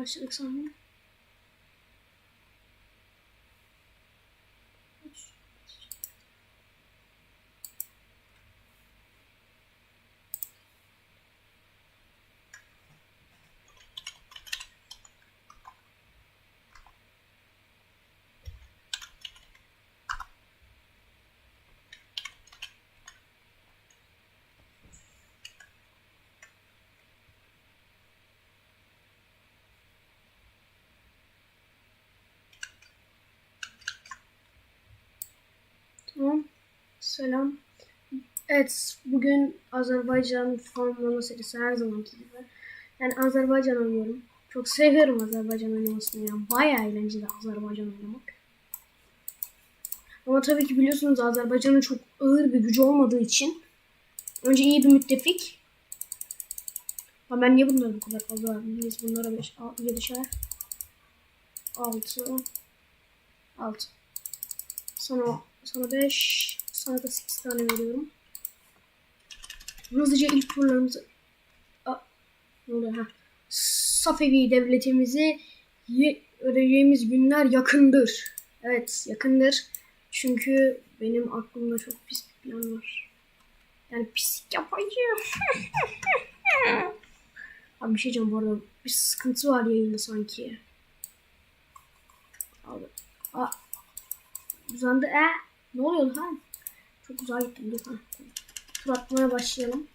my six on me. Selam. Evet, bugün Azerbaycan formalama serisi her zamanki gibi. Yani Azerbaycan oynuyorum. Çok seviyorum Azerbaycan oynamasını yani. Bayağı eğlenceli Azerbaycan oynamak. Ama tabii ki biliyorsunuz Azerbaycan'ın çok ağır bir gücü olmadığı için önce iyi bir müttefik. Ama ben niye bunları bu kadar fazla verdim? Biz bunlara 5, 7'şer, 6, 6. Sana sana 5, sana da 8 tane veriyorum. Hızlıca ilk turlarımızı Aa, ne oluyor ha? Safevi devletimizi ye- günler yakındır. Evet, yakındır. Çünkü benim aklımda çok pis bir plan var. Yani pislik yapacağım. Abi bir şey diyeceğim bu arada. Bir sıkıntı var yayında sanki. Abi. Aa, uzandı. E, ne oluyor lan? Çok uzağa gittim. Tamam. Tur atmaya başlayalım.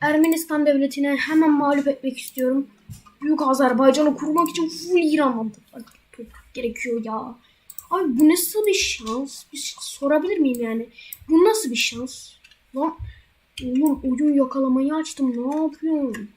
Ermenistan devletine hemen mağlup etmek istiyorum. Büyük Azerbaycan'ı kurmak için full İran'dan gerekiyor ya. Abi bu nasıl bir şans? Bir sorabilir miyim yani? Bu nasıl bir şans? Lan oğlum oyun yakalamayı açtım. Ne yapıyorsun?